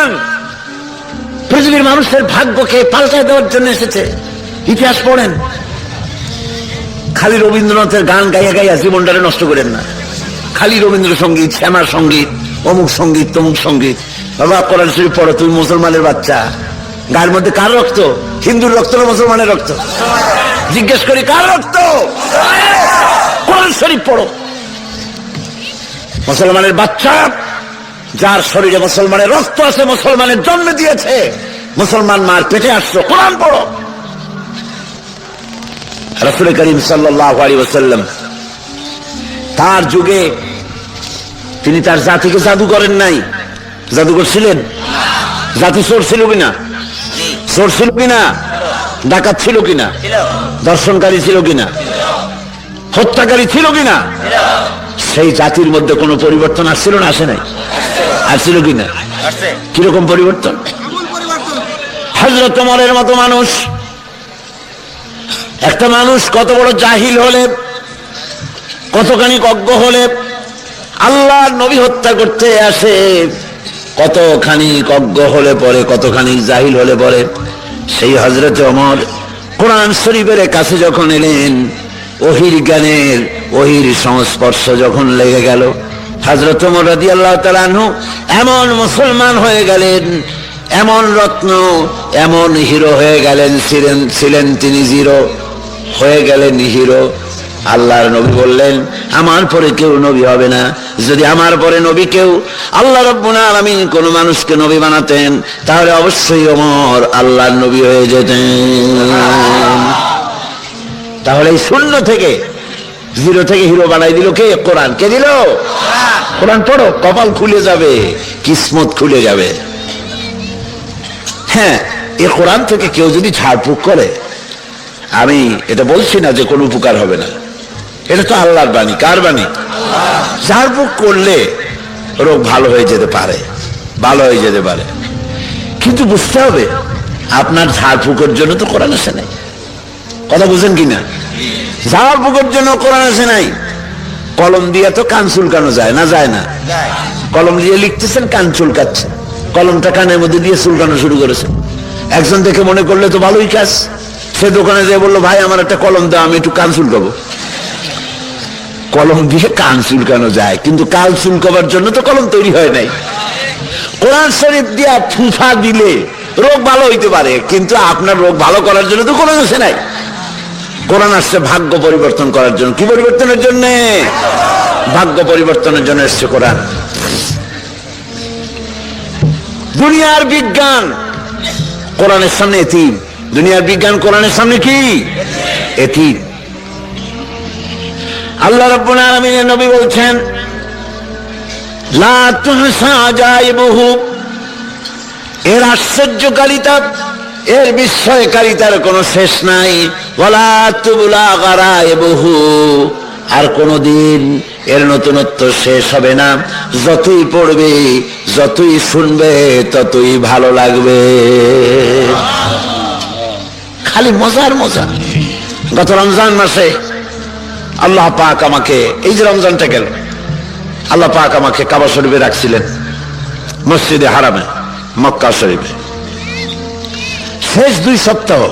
কোরআন পৃথিবীর মানুষের ভাগ্যকে পাল্টায় দেওয়ার জন্য এসেছে। ইতিহাস পড়েন। খালি রবীন্দ্রনাথের গান গাইয়া গাইয়া জীবনটারে নষ্ট করেন না। খালি রবীন্দ্রসঙ্গীত, শ্যামার সংগীত, অমুক সংগীত, তমুক সংগীত। বাবা, কোরআন শরীফ পড়ো, তুমি মুসলমানের বাচ্চা। গায়ের মধ্যে কার রক্ত? হিন্দুর রক্ত না মুসলমানের রক্ত? জিজ্ঞেস করি, কার রক্ত? কোরআন শরীফ পড়ো। মুসলমানের বাচ্চা যার শরীরে মুসলমানের রক্ত আছে মুসলমানের জন্ম দিয়েছে। মুসলমান মার পেটে আসছো কোরআন পড়ো। রসুল করিম সাল্লাহ আলী তার যুগে তিনি তার জাতিকে জাদু করেন নাই। জাদু করছিলেন জাতি চোর ছিল কিনা? চোর ছিল কিনা? ডাকাত ছিল কিনা? দর্শনকারী ছিল কিনা? হত্যাকারী ছিল কিনা? সেই জাতির মধ্যে কোনো পরিবর্তন আসছিল না আসে নাই? আসছিল কিনা কীরকম পরিবর্তন? হজরত মরের মতো মানুষ। একটা মানুষ কত বড় জাহিল হলে কতখানি অজ্ঞ হলে আল্লাহ নবী হত্যা করতে আসে কতখানি অজ্ঞ হলে পরে কতখানি জাহিল হলে পরে। সেই হজরত অমর কোরআন শরীফের কাছে যখন এলেন ওহির জ্ঞানের, ওহির সংস্পর্শ যখন লেগে গেল হাজরত অমর আল্লাহ তালানহু এমন মুসলমান হয়ে গেলেন, এমন রত্ন, এমন হিরো হয়ে গেলেন, ছিলেন ছিলেন তিনি জিরো, হয়ে গেলেন হিরো। আল্লাহর নবী বললেন, আমার পরে কেউ নবী হবে না। যদি আমার পরে নবী কেউ আল্লাহ রব্বুল আলামিন কোন মানুষকে নবী বানাতেন, তাহলে অবশ্যই ওমর আল্লাহর নবী হয়ে যেতেন। তাহলে এই শূন্য থেকে জিরো থেকে হিরো বানাই দিল কে? কোরআন। কে দিল? কোরআন পড়ো। কপাল খুলে যাবে, কিসমত খুলে যাবে। হ্যাঁ এ কোরআন থেকে কেউ যদি ঝাড়ফুঁক করে, আমি এটা বলছি না যে কোনো উপকার হবে না। এটা তো আল্লাহর বাণী। কার বাণী? ঝাড়ফুঁক করলে রোগ ভালো হয়ে যেতে পারে, ভালো হয়ে যেতে পারে। কিন্তু বুঝতে হবে, আপনার ঝাড়ফুঁকের জন্য তো কোরআন আসে নাই। কথা বুঝেন কিনা? ঝাড়ফুঁকের জন্য কোরআন আছে নাই? কলম দিয়ে তো কান চুলকানো যায় না যায় না? কলম দিয়ে লিখতেছেন, কান চুলকাচ্ছেন কলমটা কানের মধ্যে দিয়ে চুলকানো শুরু করেছেন একজন দেখে মনে করলে তো ভালোই কাজ। সে দোকানে যেয়ে বলল, ভাই, আমার একটা কলম দাও, আমি একটু কান চুলকাবো। কলম দিয়ে কান চুলকানো যায়, কিন্তু কাল চুলকাবার জন্য তো কলম তৈরি হয় নাই। কোরআন শরীফ দিয়া ফুফা দিলে রোগ ভালো হইতে পারে, কিন্তু আপনার রোগ ভালো করার জন্য তো কোনো আসে নাই। কোরআন আসছে ভাগ্য পরিবর্তন করার জন্য। কি পরিবর্তনের জন্য? ভাগ্য পরিবর্তনের জন্য এসছে কোরআন। দুনিয়ার বিজ্ঞান, কোরআনের সামনে এতিম। দুনিয়ার বিজ্ঞান, কোরআনের সামনে কি? এতিম। আল্লাহ রাব্বুল নবী বলছেন, লা তুহসা জাইবুহু এর আশ্চর্যকারিতা এর বিস্ময়কারিতার কোনো শেষ নাই। ওয়ালা তুবলা গারাইবুহু আর কোনোদিন এর নতুনত্ব শেষ হবে না। যতই পড়বে, যতই শুনবে, ততই ভালো লাগবে। খালি মজার মজা। গত রমজান মাসে আল্লাহ পাক আমাকে, এই যে রমজানটা গেল, আল্লাহ পাক আমাকে কাবা শরীফে রাখছিলেন, মসজিদে হারামে, মক্কা শরীফে। শেষ দুই সপ্তাহ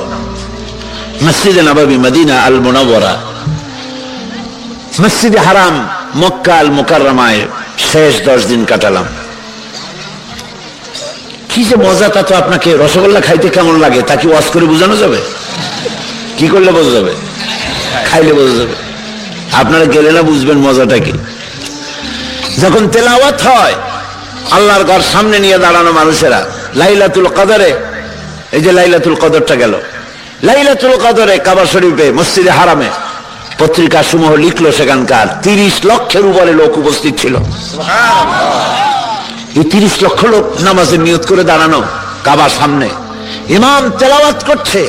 মসজিদে নবাবি মদিনা আল মুনাওয়ারা মসজিদে হারাম, মক্কা আল মুকাররমায় শেষ দশ দিন কাটালাম। কি যে মজা, তা তো আপনাকে রসগোল্লা খাইতে কেমন লাগে? তা কি ওয়াশ করে বোঝানো যাবে? কি করলে বোঝা যাবে? খাইলে বোঝা যাবে। আপনারা গেলে না বুঝবেন মজাটা কি। যখন তেলাওয়াত হয়, আল্লাহর ঘর সামনে নিয়ে দাঁড়ানো মানুষেরা, লাইলাতুল কদরে এই যে লাইলাতুল কদরটা গেল। লাইলাতুল কদরে কাবা শরীফে, মসজিদে হারামে পত্রিকা সমূহ লিখলো সেখানকার। তিরিশ লক্ষের উপরে লোক উপস্থিত ছিল। এই তিরিশ লক্ষ লোক নামাজের নিয়ত করে দাঁড়ানো কাবার সামনে। ইমাম তেলাওয়াত করছে।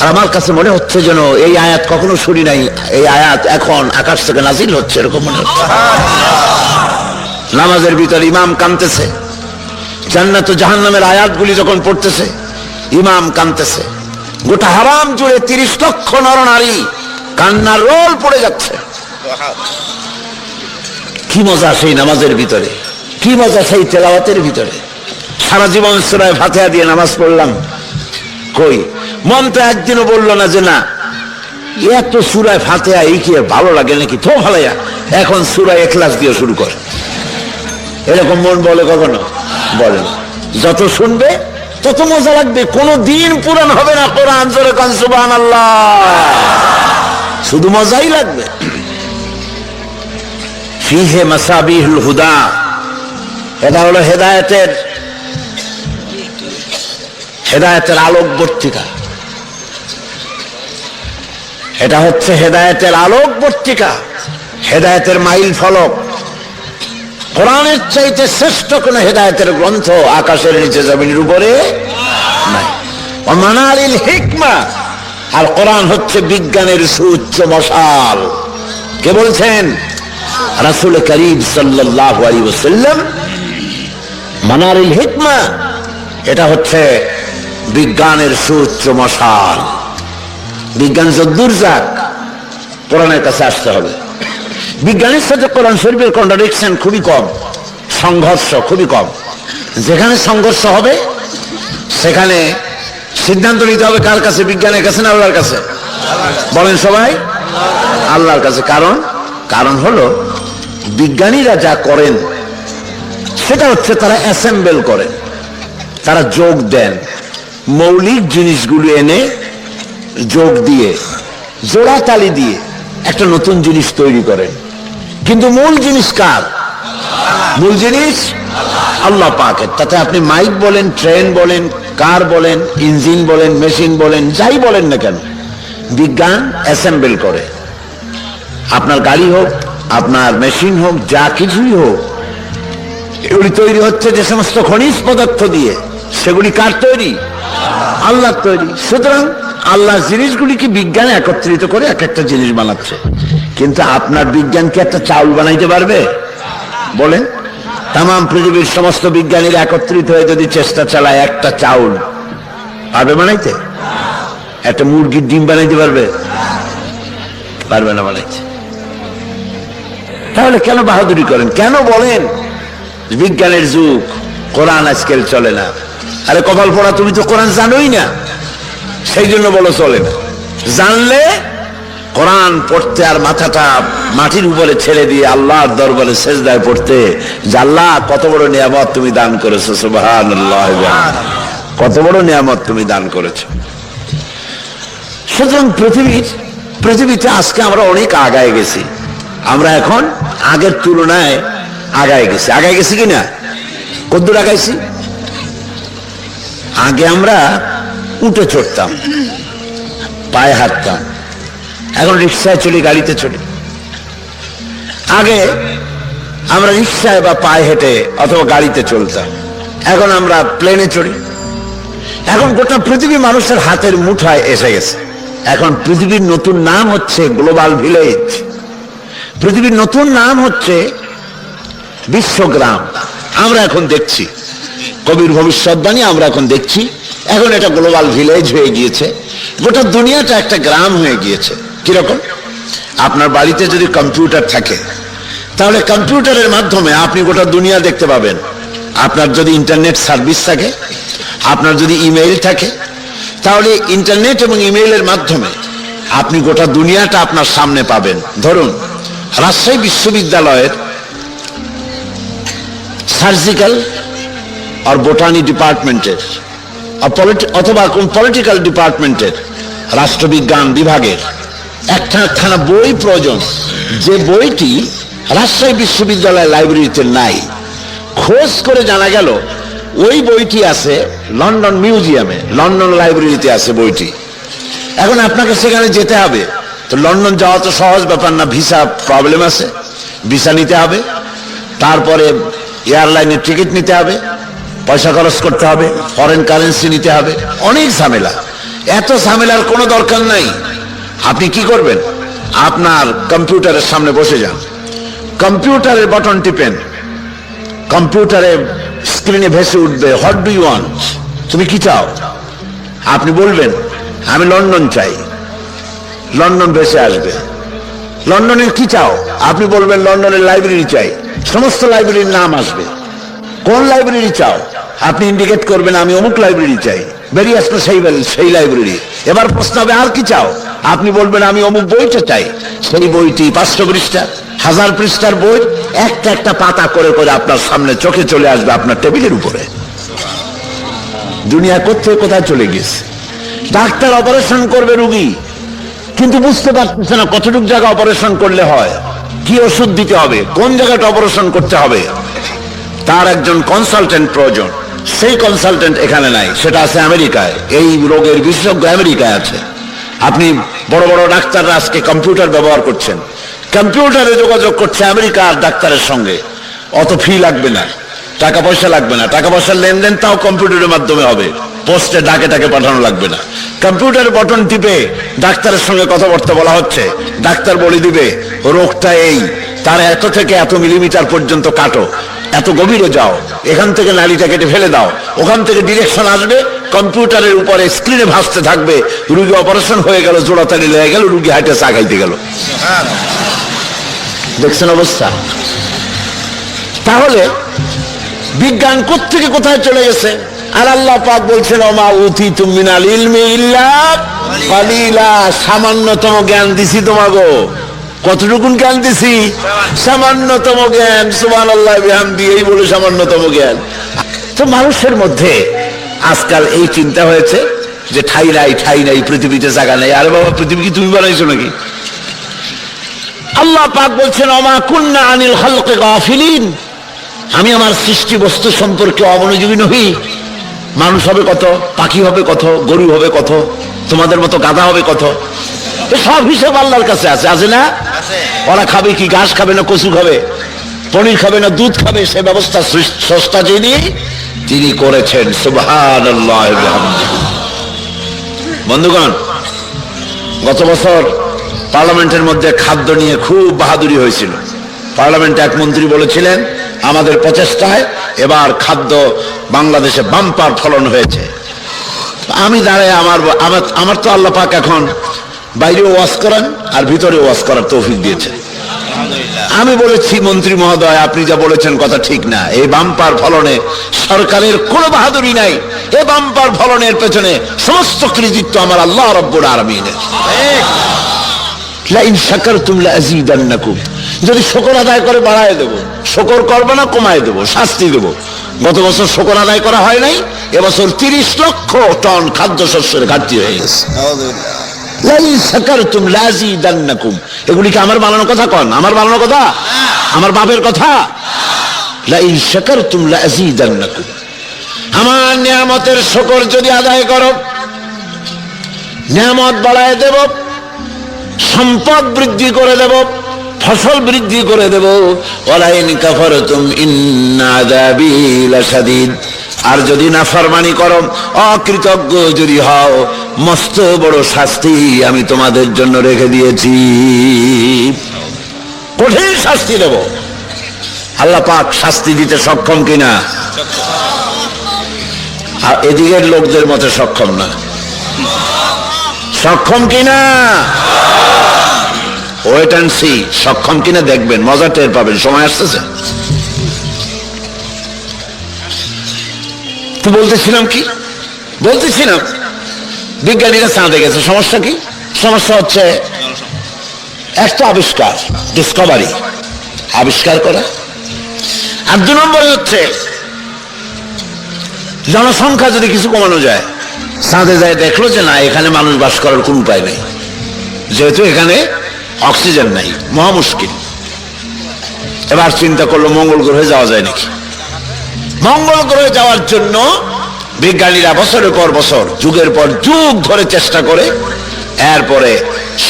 আর আমার কাছে মনে হচ্ছে যেন এই আয়াত কখনো শুনি নাই। এই আয়াত এখন আকাশ থেকে নাজিল হচ্ছে, এরকম মনে হচ্ছে। নামাজের ভিতরে ইমাম কানতেছে জান্নাত জাহান নামের আয়াতগুলি যখন পড়তেছে, ইমাম কানতেছে। গোটা হারাম জুড়ে তিরিশ লক্ষ নরনারী কান্নার রোল পড়ে যাচ্ছে। কি মজা সেই নামাজের ভিতরে, কি মজা সেই তেলাওয়াতের ভিতরে। সারা জীবন সুরায় ফাতেহা দিয়ে নামাজ পড়লাম। কই? মন তো একদিনও বলল না যে না, এত সুরায় ফাতেহা, এই কি ভালো লাগে নাকি? তো ভালাইয়া, এখন সুরায় এখলাস দিয়ে শুরু কর। এরকম মন বলে কখনো? বলে না যত শুনবে, তত মজা লাগবে। কোনো দিন পুরান হবে না কোরআন জোরে কান সুবহান আল্লাহ শুধু মজাই লাগবে। ফিহে মাসাবিহুল হুদা। এটা হলো হেদায়েতের হেদায়েতের আলোক বর্তিকা এটা হচ্ছে হেদায়েতের আলোক বর্তিকা হেদায়েতের মাইল ফলক। কোরআনের চাইতে শ্রেষ্ঠ কোন হেদায়েতের গ্রন্থ আকাশের নিচে জমিনের উপরে মানালিল হিকমা। আর কোরআন হচ্ছে বিজ্ঞানের সুউচ্চ মশাল। কে বলছেন? রাসূল করিম সাল্লাল্লাহু আলাইহি ওয়াসাল্লাম। মানারিল হিকমা, এটা হচ্ছে বিজ্ঞানের সুউচ্চ মশাল। বিজ্ঞান যদ্দূর যাক, কোরআনের কাছে আসতে হবে। বিজ্ঞানের সাথে কোরআন শরীফের কন্ট্রাডিকশন খুবই কম, সংঘর্ষ খুবই কম। যেখানে সংঘর্ষ হবে, সেখানে সিদ্ধান্ত নিতে হবে কার কাছে, বিজ্ঞানের কাছে না আল্লাহর কাছে? বলেন সবাই, আল্লাহর কাছে। কারণ কারণ হলো, বিজ্ঞানীরা যা করেন, সেটা হচ্ছে তারা অ্যাসেম্বল করেন। তারা যোগ দেন। মৌলিক জিনিসগুলো এনে যোগ দিয়ে জোড়া তালি দিয়ে একটা নতুন জিনিস তৈরি করেন। কিন্তু মূল জিনিস কার? মূল জিনিস আল্লাহ পাকের। তাতে আপনি মাইক বলেন, ট্রেন বলেন, কার বলেন, ইঞ্জিন বলেন, মেশিন বলেন, যাই বলেন না কেন, বিজ্ঞান অ্যাসেম্বল করে। আপনার গাড়ি হোক, আপনার মেশিন হোক, যা কিছুই হোক, এগুলি তৈরি হচ্ছে যে সমস্ত খনিজ পদার্থ দিয়ে। সেগুলি কার তৈরি? আল্লাহর তৈরি। সুতরাং আল্লাহ জিনিসগুলিকে বিজ্ঞান একত্রিত করে এক একটা জিনিস বানাচ্ছে। কিন্তু আপনার বিজ্ঞান কি একটা চাউল বানাইতে পারবে? বলেন। তাম পৃথিবীর সমস্ত বিজ্ঞানীরা একত্রিত হয়ে যদি চেষ্টা চালায় একটা চাউল, পারবে বানাইতে? একটা মুরগির ডিম বানাইতে পারবে? পারবে না বানাইতে। তাহলে কেন বাহাদুরি করেন? কেন বলেন, বিজ্ঞানের যুগ, কোরআন আজকাল চলে না। আরে কপাল পড়া, তুমি তো কোরআন জানোই না। সেই জন্য বলো চলে না। জানলে কোরআন পড়তে আর মাথাটা মাটির উপরে ছেড়ে দিয়ে আল্লাহর দরবারে সেজদায় পড়তে, যে আল্লাহ, কত বড় নিয়ামত তুমি দান করেছ সুবহান কত বড় নিয়ামত তুমি দান করেছ। সুতরাং পৃথিবীর পৃথিবীতে আজকে আমরা অনেক আগায় গেছি। আমরা এখন আগের তুলনায় আগায় গেছি। আগায় গেছি কি কিনা? কদ্দূর আগাইছি? আগে আমরা উঠে চড়তাম, পায়ে হাঁটতাম। এখন রিক্সায় চলি, গাড়িতে চলি। আগে আমরা রিক্সায় বা পায়ে হেঁটে অথবা গাড়িতে চলতাম। এখন আমরা প্লেনে চড়ি। এখন গোটা পৃথিবী মানুষের হাতের মুঠায় এসে গেছে। এখন পৃথিবীর নতুন নাম হচ্ছে গ্লোবাল ভিলেজ। পৃথিবীর নতুন নাম হচ্ছে বিশ্বগ্রাম। আমরা এখন দেখছি। কবির ভবিষ্যৎবাণী আমরা এখন দেখছি। এখন এটা গ্লোবাল ভিলেজ হয়ে গিয়েছে। গোটা দুনিয়াটা একটা গ্রাম হয়ে গিয়েছে। কীরকম? আপনার বাড়িতে যদি কম্পিউটার থাকে, তাহলে কম্পিউটারের মাধ্যমে আপনি গোটা দুনিয়া দেখতে পাবেন। আপনার যদি ইন্টারনেট সার্ভিস থাকে, আপনার যদি ইমেইল থাকে, তাহলে ইন্টারনেট এবং ইমেইলের মাধ্যমে আপনি গোটা দুনিয়াটা আপনার সামনে পাবেন। ধরুন, রাজশাহী বিশ্ববিদ্যালয়ের সার্জিক্যাল আর বোটানি ডিপার্টমেন্টের অথবা কোন পলিটিক্যাল ডিপার্টমেন্টের রাষ্ট্রবিজ্ঞান বিভাগের একখানা বই প্রয়োজন। যে বইটি রাজশাহী বিশ্ববিদ্যালয় লাইব্রেরিতে নাই। খোঁজ করে জানা গেল, ওই বইটি আছে লন্ডন মিউজিয়ামে, লন্ডন লাইব্রেরিতে আছে বইটি। এখন আপনাকে সেখানে যেতে হবে। তো লন্ডন যাওয়া তো সহজ ব্যাপার না, ভিসা প্রবলেম আছে, ভিসা নিতে হবে। তারপরে এয়ারলাইনের টিকিট নিতে হবে, পয়সা খরচ করতে হবে ফরেন কারেন্সি নিতে হবে। অনেক ঝামেলা। এত ঝামেলার কোনো দরকার নাই। আপনি কি করবেন? আপনার কম্পিউটারের সামনে বসে যান। কম্পিউটারের বটন টিপেন। কম্পিউটারে স্ক্রিনে ভেসে উঠবে হোয়াট ডু ইউ ওয়ান্ট তুমি কি চাও? আপনি বলবেন, আমি লন্ডন চাই। লন্ডন ভেসে আসবে। লন্ডনের কি চাও? আপনি বলবেন, লন্ডনের লাইব্রেরি চাই। সমস্ত লাইব্রেরির নাম আসবে। কোন লাইব্রেরি চাও? আপনি ইন্ডিকেট করবেন, আমি অমুক লাইব্রেরি চাই। বেরিয়ে আসবে সেই সেই লাইব্রেরি। এবার প্রশ্ন হবে, আর কি চাও? আপনি বলবেন, আমি অমুক বইটা চাই। সেই বইটি পাঁচশো পৃষ্ঠা হাজার পৃষ্ঠার বই, একটা একটা পাতা করে করে আপনার সামনে চোখে চলে আসবে আপনার টেবিলের উপরে। দুনিয়া কোথায় কোথায় চলে গেছে? ডাক্তার অপারেশন করবে রুগী, কিন্তু বুঝতে পারতেছে না কতটুকু জায়গা অপারেশন করলে হয়। কি ওষুধ দিতে হবে, কোন জায়গাটা অপারেশন করতে হবে? তার একজন কনসালটেন্ট প্রয়োজন। সেই কনসালটেন্ট এখানে নাই, সেটা আছে আমেরিকায়। এই রোগের বিশেষজ্ঞ আমেরিকায় আছে। আপনি বড় বড় ডাক্তাররা আজকে কম্পিউটার ব্যবহার করছেন। কম্পিউটারে যোগাযোগ করছে আমেরিকার ডাক্তারের সঙ্গে। অত ফি লাগবে না, টাকা পয়সা লাগবে না, টাকা পয়সার লেনদেন তাও কম্পিউটারের মাধ্যমে হবে। পোস্টে ডাকে টাকে পাঠানো লাগবে না। কম্পিউটার বটন টিপে ডাক্তারের সঙ্গে কথাবার্তা বলা হচ্ছে। ডাক্তার বলে দিবে, রোগটা এই, তার এত থেকে এত মিলিমিটার পর্যন্ত কাটো। এত গভীরে যাও, এখান থেকে নালীটা কেটে ফেলে দাও। ওখান থেকে ডিরেকশন আসবে কম্পিউটারের উপরে স্ক্রিনে ভাসতে থাকবে, রুগী অপারেশন হয়ে গেল জোড়াতালি লেগে গেল, রুগী হাইটে চা খাইতে গেল। দেখছেন অবস্থা? তাহলে বিজ্ঞান থেকে কোথায় চলে গেছে? আর আল্লাহ পাক বলছেন উথি ইলমি ইল্লা সামান্যতম জ্ঞান দিছি তোমাগো। কতটুকুন জ্ঞান দিছি? সামান্যতম জ্ঞান সুমান আল্লাহ বিহান দিয়েই বলে সামান্যতম জ্ঞান। তো মানুষের মধ্যে আজকাল এই চিন্তা হয়েছে যে ঠাই নাই ঠাই নাই পৃথিবীতে জায়গা নেই। আরে বাবা পৃথিবী কি তুমি বানাইছো নাকি? আল্লাহ পাক বলছেন অমা কুন্না আনিল খালকে গাফিলিন। আমি আমার সৃষ্টি বস্তু সম্পর্কে অমনোযোগী নহি। মানুষ হবে কত পাখি হবে কত গরু হবে কত তোমাদের মতো গাধা হবে কত? সব হিসেব আল্লাহর কাছে আছে আছে না? ওরা খাবে কি ঘাস খাবে না কচু খাবে? পনির খাবে না দুধ খাবে? সে ব্যবস্থা সৃষ- স্রষ্টা যিনি তিনি করেছেন সুবহান বন্ধুগণ, গত বছর পার্লামেন্টের মধ্যে খাদ্য নিয়ে খুব বাহাদুরি হয়েছিল। পার্লামেন্টে এক মন্ত্রী বলেছিলেন, আমাদের প্রচেষ্টায় এবার খাদ্য বাংলাদেশে বাম্পার ফলন হয়েছে। আমি দাঁড়ায় আমার আমার তো আল্লাহ পাক এখন বাইরেও ওয়াশ করেন আর ভিতরে ওয়াশ করার তৌফিক দিয়েছে আমি বলেছি, মন্ত্রী মহোদয়, আপনি যা বলেছেন কথা ঠিক না। এই বাম্পার ফলনে সরকারের কোনো বাহাদুরি নাই। এ বাম্পার ফলনের পেছনে সমস্ত কৃতিত্ব আমার আল্লাহ রব্বুর আরামিনের তুমলা যদি শকর আদায় করে বাড়ায় দেবো, শকর করবে না কমায় দেবো, শাস্তি দেবো। গত বছর শকর আদায় করা হয় নাই, এবছর তিরিশ লক্ষ টন খাদ্যশস্যের ঘাটতি হয়ে গেছে। তুম এগুলি কি আমার বানানো কথা কন? আমার বানানো কথা? আমার বাপের কথা? লাইন শাকার তুম লাজিদান্নাকুম আমার নিয়ামতের শকর যদি আদায় করো, নিয়ামত বাড়ায় দেব, সম্পদ বৃদ্ধি করে দেব, ফসল বৃদ্ধি করে দেব। ওলাইন ইন্নাদাবি লাশাদীদ। আর যদি নাফরমানি করো, অকৃতজ্ঞ যদি হও মস্ত বড় শাস্তি আমি তোমাদের জন্য রেখে দিয়েছি। কঠিন শাস্তি দেব। আল্লাহ পাক শাস্তি দিতে সক্ষম কিনা? আর এদিকের লোকদের মতে সক্ষম না। সক্ষম কিনা? ওয়েট অ্যান্ড সি সক্ষম কিনা দেখবেন, মজা টের পাবেন। সময় আসতেছে। তো বলতেছিলাম কি? বলতেছিলাম। বিজ্ঞানীরা চাঁদে গেছে সমস্যা কি? সমস্যা হচ্ছে একটা আবিষ্কার ডিসকভারি আবিষ্কার করা। আর দু নম্বরে হচ্ছে, জনসংখ্যা যদি কিছু কমানো যায় চাঁদে যায় দেখল যে না, এখানে মানুষ বাস করার কোন উপায় নেই। যেহেতু এখানে অক্সিজেন নাই, মহা মুশকিল। এবার চিন্তা করল মঙ্গল গ্রহে যাওয়া যায় নাকি? মঙ্গল গ্রহে যাওয়ার জন্য বিজ্ঞানীরা বছরের পর বছর, যুগের পর যুগ ধরে চেষ্টা করে, এরপরে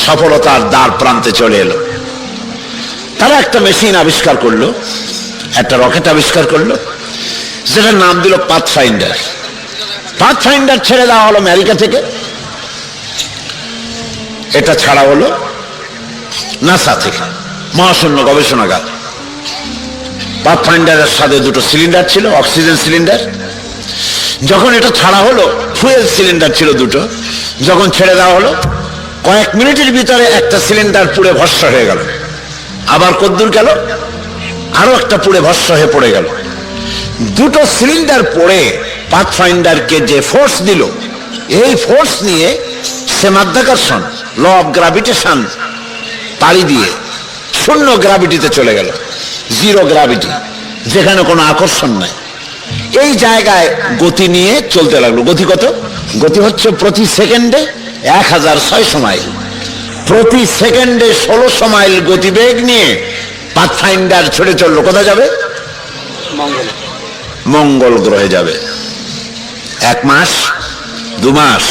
সফলতার দ্বার প্রান্তে চলে এলো। তারা একটা মেশিন আবিষ্কার করল, একটা রকেট আবিষ্কার করল, যেটার নাম দিল পাথ ফাইন্ডার পাথ ফাইন্ডার ছেড়ে দেওয়া হলো আমেরিকা থেকে। এটা ছাড়া হলো নাসা থেকে, মহাশূন্য গবেষণাগার। পাথ ফাইন্ডারের সাথে দুটো সিলিন্ডার ছিল, অক্সিজেন সিলিন্ডার। যখন এটা ছাড়া হলো ফুয়েল সিলিন্ডার ছিল দুটো, যখন ছেড়ে দেওয়া হলো, কয়েক মিনিটের ভিতরে একটা সিলিন্ডার পুড়ে ভস্য হয়ে গেল। আবার কদ্দুর গেল, আরও একটা পুড়ে ভস্য হয়ে পড়ে গেল। দুটো সিলিন্ডার পড়ে পাথফাইন্ডারকে যে ফোর্স দিল, এই ফোর্স নিয়ে সে মাধ্যাকর্ষণ ল অফ গ্রাভিটেশন পাড়ি দিয়ে শূন্য গ্রাভিটিতে চলে গেল জিরো গ্রাভিটি যেখানে কোনো আকর্ষণ নাই। এই জায়গায় গতি নিয়ে চলতে লাগল। গতি কত? গতি হচ্ছে প্রতি সেকেন্ডে এক হাজার ছয়শো মাইল। প্রতি সেকেন্ডে ষোলোশো মাইল গতিবেগ নিয়ে পাথফাইন্ডার ছুটে চলল। কোথায় যাবে? মঙ্গল গ্রহে যাবে। এক মাস দু মাস।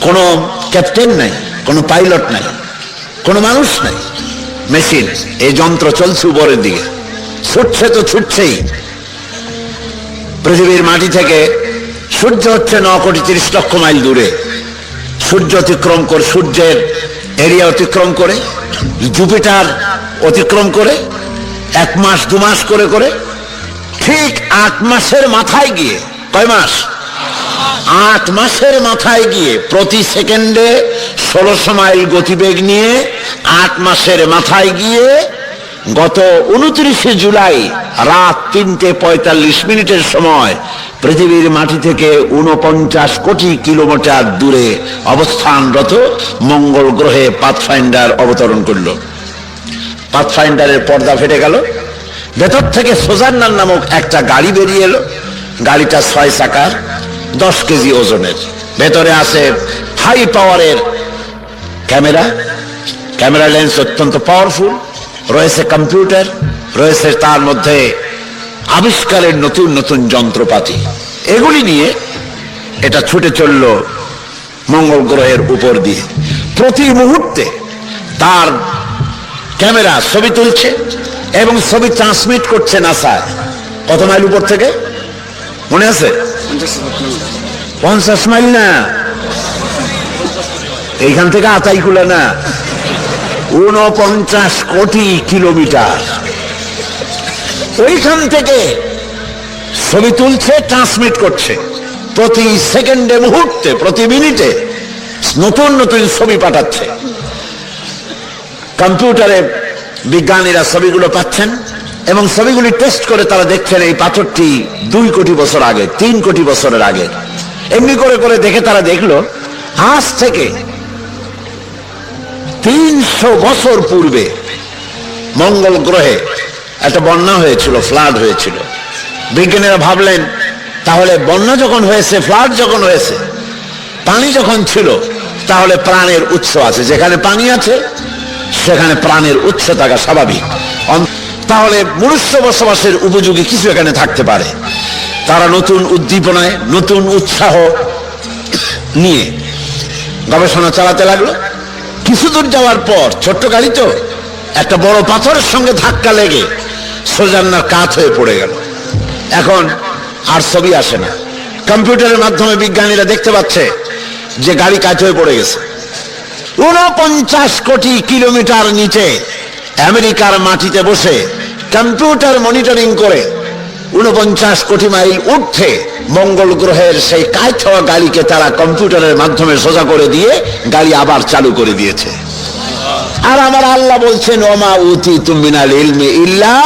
কোনো ক্যাপ্টেন নাই কোনো পাইলট নাই কোনো মানুষ নাই। মেশিন এই যন্ত্র চলছে উপরের দিকে। ছুটছে তো ছুটছেই। পৃথিবীর মাটি থেকে সূর্য হচ্ছে ন কোটি তিরিশ লক্ষ মাইল দূরে। সূর্য অতিক্রম করে, সূর্যের এরিয়া অতিক্রম করে, জুপিটার অতিক্রম করে, এক মাস, দু মাস করে করে, ঠিক আট মাসের মাথায় গিয়ে, কয় মাস? আট মাসের মাথায় গিয়ে প্রতি সেকেন্ডে ষোলোশো মাইল গতিবেগ নিয়ে আট মাসের মাথায় গিয়ে গত উনত্রিশে জুলাই রাত তিনটে পঁয়তাল্লিশ মিনিটের সময় পৃথিবীর মাটি থেকে উনপঞ্চাশ কোটি কিলোমিটার দূরে অবস্থানরত মঙ্গল গ্রহে পাথফাইন্ডার অবতরণ করল। পাথফাইন্ডারের পর্দা ফেটে গেল। ভেতর থেকে সোজান্নার নামক একটা গাড়ি বেরিয়ে এলো। গাড়িটা ছয় চাকার, দশ কেজি ওজনের। ভেতরে আছে হাই পাওয়ারের ক্যামেরা। ক্যামেরা লেন্স অত্যন্ত পাওয়ারফুল রয়েছে কম্পিউটার, রয়েছে তার মধ্যে আবিষ্কারের নতুন নতুন যন্ত্রপাতি। এগুলি নিয়ে এটা ছুটে চলল মঙ্গল গ্রহের উপর দিয়ে। প্রতি মুহূর্তে তার ক্যামেরা ছবি তুলছে এবং ছবি ট্রান্সমিট করছে নাসায় কত মাইল উপর থেকে? মনে আছে? পঞ্চাশ মাইল না। এইখান থেকে আতাইকুলা না। উনপঞ্চাশ কোটি কিলোমিটার। ওইখান থেকে ছবি তুলছে ট্রান্সমিট করছে। প্রতি সেকেন্ডে মুহূর্তে, প্রতি মিনিটে নতুন নতুন ছবি পাঠাচ্ছে। কম্পিউটারে বিজ্ঞানীরা ছবিগুলো পাচ্ছেন এবং ছবিগুলি টেস্ট করে তারা দেখছেন এই পাথরটি দুই কোটি বছর আগে, তিন কোটি বছরের আগে। এমনি করে করে দেখে তারা দেখল, আজ থেকে তিনশো বছর পূর্বে মঙ্গল গ্রহে একটা বন্যা হয়েছিল ফ্লাড হয়েছিল। বিজ্ঞানীরা ভাবলেন, তাহলে বন্যা যখন হয়েছে ফ্লাড যখন হয়েছে, পানি যখন ছিল, তাহলে প্রাণের উৎস আছে। যেখানে পানি আছে, সেখানে প্রাণের উৎস থাকা স্বাভাবিক। তাহলে মনুষ্য বসবাসের উপযোগী কিছু এখানে থাকতে পারে। তারা নতুন উদ্দীপনায়, নতুন উৎসাহ নিয়ে গবেষণা চালাতে লাগল। কিছু দূর যাওয়ার পর, ছোট্ট গাড়ি তো, একটা বড় পাথরের সঙ্গে ধাক্কা লেগে সোজান্নার কাত হয়ে পড়ে গেল। এখন আর ছবি আসে না। কম্পিউটারের মাধ্যমে বিজ্ঞানীরা দেখতে পাচ্ছে যে গাড়ি কাত হয়ে পড়ে গেছে। উনপঞ্চাশ কোটি কিলোমিটার নিচে আমেরিকার মাটিতে বসে কম্পিউটার মনিটরিং করে উনপঞ্চাশ কোটি মাইল উঠতে মঙ্গল গ্রহের সেই কাজ হওয়া গাড়িকে তারা কম্পিউটারের মাধ্যমে সোজা করে দিয়ে গাড়ি আবার চালু করে দিয়েছে। আর আমার আল্লাহ বলছেন, ওমা উতি তুমিনাল ইলমে ইল্লা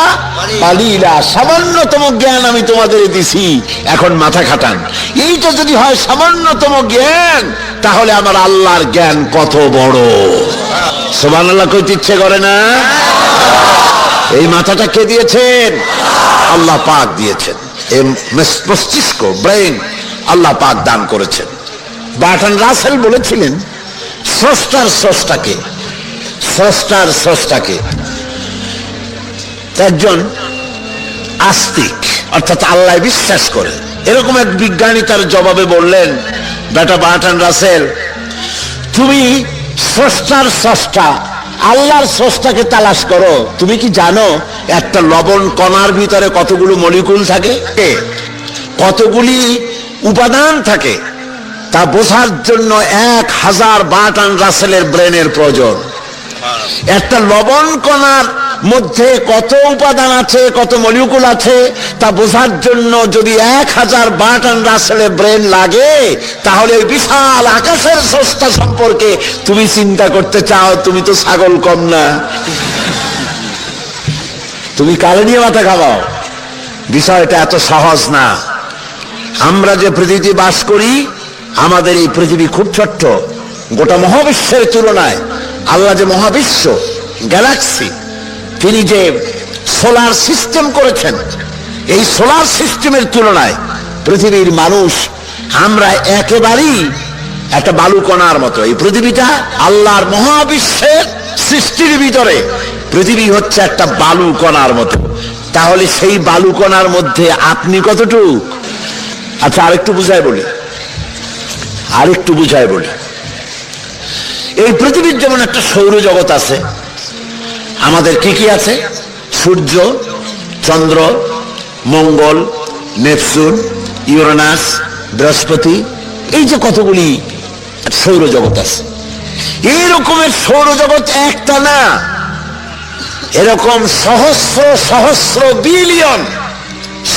পালিলা সামান্যতম জ্ঞান আমি তোমাদের দিছি, এখন মাথা খাটান। এইটা যদি হয় সামান্যতম জ্ঞান, তাহলে আমার আল্লাহর জ্ঞান কত বড়? সোমান আল্লাহ কইতে ইচ্ছে করে না? এই মাথাটা কে দিয়েছেন? আল্লাহ পাক দিয়েছেন। মস্তিষ্ক ব্রেন আল্লাহ পাক দান করেছেন। বাটন রাসেল বলেছিলেন, স্রষ্টার স্রষ্টাকে স্রষ্টার স্রষ্টাকে একজন আস্তিক, অর্থাৎ আল্লাহ বিশ্বাস করে। এরকম এক বিজ্ঞানী তার জবাবে বললেন, বেটা বাটান রাসেল, তুমি স্রষ্টার স্রষ্টা আল্লাহর স্রষ্টাকে তালাশ করো। তুমি কি জানো একটা লবণ কণার ভিতরে কতগুলো মলিকুল থাকে? কতগুলি উপাদান থাকে? তা বোঝার জন্য এক হাজার বাটান রাসেলের ব্রেনের প্রয়োজন। একটা লবণ কণার মধ্যে কত উপাদান আছে, কত মলিকুল আছে, তা বোঝার জন্য যদি এক হাজার বাটন রাসেলে ব্রেন লাগে, তাহলে বিশাল আকাশের সস্তা সম্পর্কে তুমি চিন্তা করতে চাও, তুমি তো ছাগল কম না। তুমি কালে নিয়ে মাথা খাওয়াও বিষয়টা এত সহজ না। আমরা যে পৃথিবী বাস করি, আমাদের এই পৃথিবী খুব ছোট্ট। গোটা মহাবিশ্বের তুলনায়, আল্লাহ যে মহাবিশ্ব, গ্যালাক্সি তিনি যে সোলার সিস্টেম করেছেন, এই সোলার সিস্টেমের তুলনায় পৃথিবীর মানুষ আমরা একেবারেই একটা বালুকণার মতো। এই পৃথিবীটা আল্লাহর মহাবিশ্বের সৃষ্টির ভিতরে পৃথিবী হচ্ছে একটা বালুকণার মতো। তাহলে সেই বালুকণার মধ্যে আপনি কতটুকু? আচ্ছা আরেকটু বুঝায় বলি। আরেকটু বুঝায় বলি। এই পৃথিবীর যেমন একটা সৌরজগৎ আছে আমাদের কি কি আছে? সূর্য, চন্দ্র, মঙ্গল নেপসুন ইউরেনাস, বৃহস্পতি, এই যে কতগুলি সৌরজগৎ আছে। এই রকমের সৌরজগৎ একটা না। এরকম সহস্র সহস্র বিলিয়ন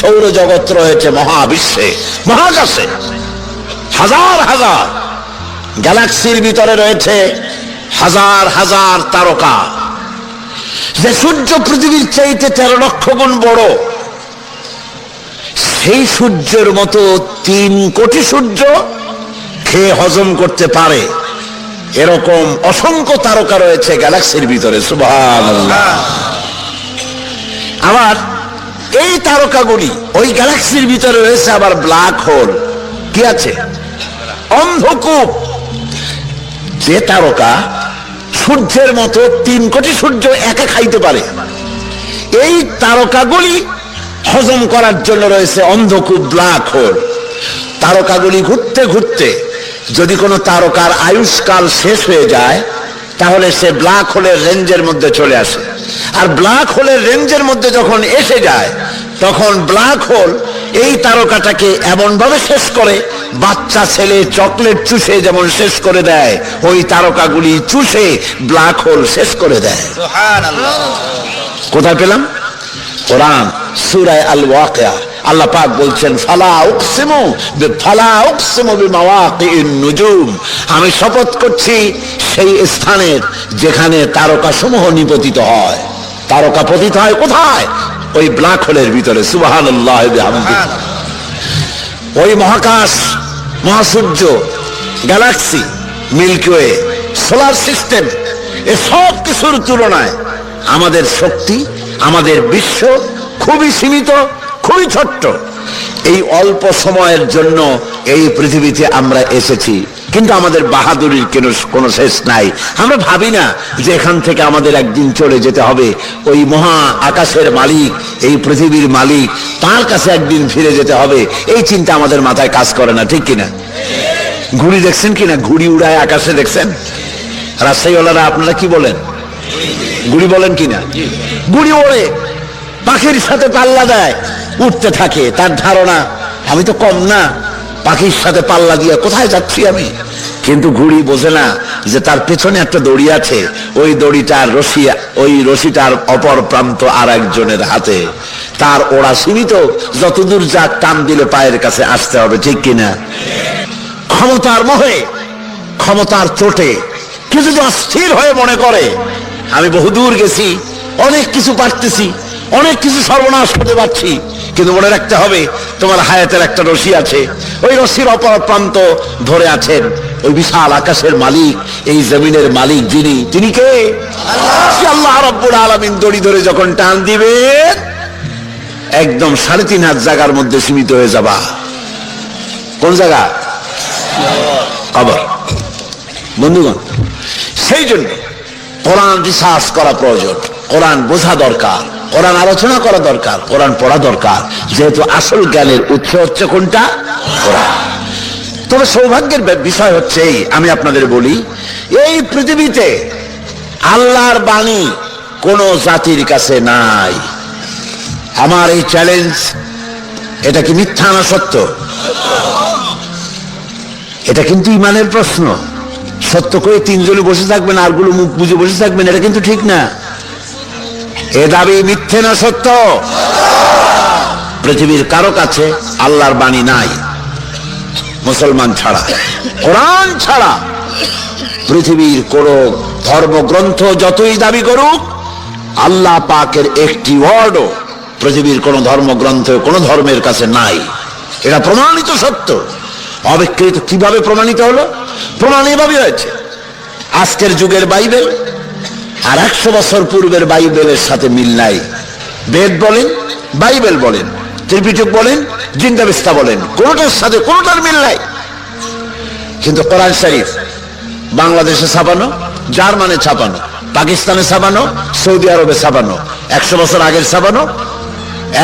সৌরজগৎ রয়েছে মহাবিশ্বে, মহাকাশে। হাজার হাজার। গ্যালাক্সির ভিতরে রয়েছে হাজার হাজার তারকা। যে সূর্য পৃথিবীর চাইতে তেরো লক্ষ গুণ বড়, সেই সূর্যের মতো তিন কোটি সূর্য খেয়ে হজম করতে পারে? এরকম অসংখ্য তারকা রয়েছে গ্যালাক্সির ভিতরে আবার এই তারকাগুলি, ওই গ্যালাক্সির ভিতরে রয়েছে আবার ব্ল্যাক হোল। কি আছে? অন্ধকূপ। যে তারকা সূর্যের মতো তিন কোটি সূর্য একা খাইতে পারে। এই তারকাগুলি হজম করার জন্য রয়েছে অন্ধকূপ ব্ল্যাক হোল। তারকাগুলি ঘুরতে ঘুরতে যদি কোনো তারকার আয়ুষ্কাল শেষ হয়ে যায়, তাহলে সে ব্ল্যাক হোলের রেঞ্জের মধ্যে চলে আসে। আর ব্ল্যাক হোলের রেঞ্জের মধ্যে যখন এসে যায়, তখন ব্ল্যাক হোল এই তারকাটাকে এমন ভাবে শেষ করে বাচ্চা ছেলে চকলেট চুষে যেমন শেষ করে দেয় ওই তারকাগুলি চুষে ব্ল্যাক হোল শেষ করে দেয়। কোথায় পেলাম? কোরআন সুরায় আল ওয়াকিয়া আল্লাহ পাক বলছেন ফালা উকসিমু ফালা উকসিমু বিমাওয়াকিন নুজুম। আমি শপথ করছি সেই স্থানের যেখানে তারকা সমূহ নিপতিত হয়। তারকা পতিত হয় কোথায়? ওই ব্ল্যাক হোলের ভিতরে বিহামদিহি। ওই মহাকাশ, মহাসূর্য, galaxy milky way solar system, এ সব কিছুর তুলনায় আমাদের শক্তি, আমাদের বিশ্ব খুবই সীমিত, খুবই ছোট্ট। এই অল্প সময়ের জন্য এই পৃথিবীতে আমরা এসেছি। কিন্তু আমাদের বাহাদুরির কেন, কোনো শেষ নাই। আমরা ভাবি না যে এখান থেকে আমাদের একদিন চলে যেতে হবে। ওই মহা আকাশের মালিক, এই পৃথিবীর মালিক, তার কাছে একদিন ফিরে যেতে হবে। এই চিন্তা আমাদের মাথায় কাজ করে না, ঠিক কিনা? ঘুড়ি দেখছেন কিনা? ঘুড়ি উড়ায় আকাশে দেখছেন? রাজশাহীওয়ালারা আপনারা কি বলেন? গুড়ি বলেন কিনা? গুড়ি ওড়ে, পাখির সাথে পাল্লা দেয়, উঠতে থাকে। তার ধারণা, আমি তো কম না, পাখির সাথে পাল্লা দিয়ে কোথায় যাচ্ছি আমি? কিন্তু ঘুড়ি বোঝে না যে তার পেছনে একটা দড়ি আছে। ওই দড়িটার রশি ওই রশিটার অপর প্রান্ত আর একজনের হাতে। তার ওরা সীমিত। যতদূর যাক টান দিলে পায়ের কাছে আসতে হবে, ঠিক কিনা? ক্ষমতার মোহে, ক্ষমতার চোটে কিছু অস্থির হয়ে মনে করে, আমি বহুদূর গেছি, অনেক কিছু পারতেছি অনেক কিছু সর্বনাশ করতে পারছি, কিন্তু মনে রাখতে হবে তোমার হায়াতের একটা রশি আছে। ওই রশির অপর প্রান্ত ধরে আছেন ওই বিশাল আকাশের মালিক, এই জমিনের মালিক যিনি। তিনি কে? আল্লাহ। রব্বুল আলমিন দড়ি ধরে যখন টান দিবে একদম সাড়ে তিন হাত জায়গার মধ্যে সীমিত হয়ে যাবা। কোন জায়গা? আবার বন্ধুগণ, সেই জন্য কোরআন রিসার্চ করা প্রয়োজন। কোরআন বোঝা দরকার, কোরআন আলোচনা করা দরকার, কোরআন পড়া দরকার। যেহেতু আসল জ্ঞানের উৎস হচ্ছে কোনটা? কোরআন। তবে সৌভাগ্যের বিষয় হচ্ছে এই, আমি আপনাদের বলি, এই পৃথিবীতে আল্লাহর বাণী কোন জাতির কাছে নাই। আমার এই চ্যালেঞ্জ এটা কি মিথ্যা না সত্য? এটা কিন্তু ইমানের প্রশ্ন। সত্য করে তিনজনে বসে থাকবেন আরগুলো মুখ বুঝে বসে থাকবেন, এটা কিন্তু ঠিক না। এ দাবি মিথ্যে না সত্য? পৃথিবীর কারও কাছে আল্লাহর বাণী নাই, মুসলমান ছাড়া, কোরআন ছাড়া। পৃথিবীর কোন ধর্মগ্রন্থ যতই দাবি করুক, আল্লাহ পাকের একটি ওয়ার্ডও পৃথিবীর কোন ধর্মগ্রন্থ কোন ধর্মের কাছে নাই। এটা প্রমাণিত সত্য। অবিকৃত কীভাবে প্রমাণিত হলো? প্রমাণ এভাবে হয়েছে। আজকের যুগের বাইবেল আর একশো বছর পূর্বের বাইবেলের সাথে মিল নাই। বেদ বলেন, বাইবেল বলেন, ত্রিপিটক বলেন, জিন্দাবিস্তা বলেন, কোনটার সাথে কোনটার মিল নাই। কিন্তু কোরআন শরীফ, বাংলাদেশে ছাপানো, জার্মানে ছাপানো, পাকিস্তানে ছাপানো, সৌদি আরবে ছাপানো, একশো বছর আগের ছাপানো,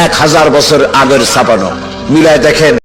এক হাজার বছর আগের ছাপানো। মিলায় দেখেন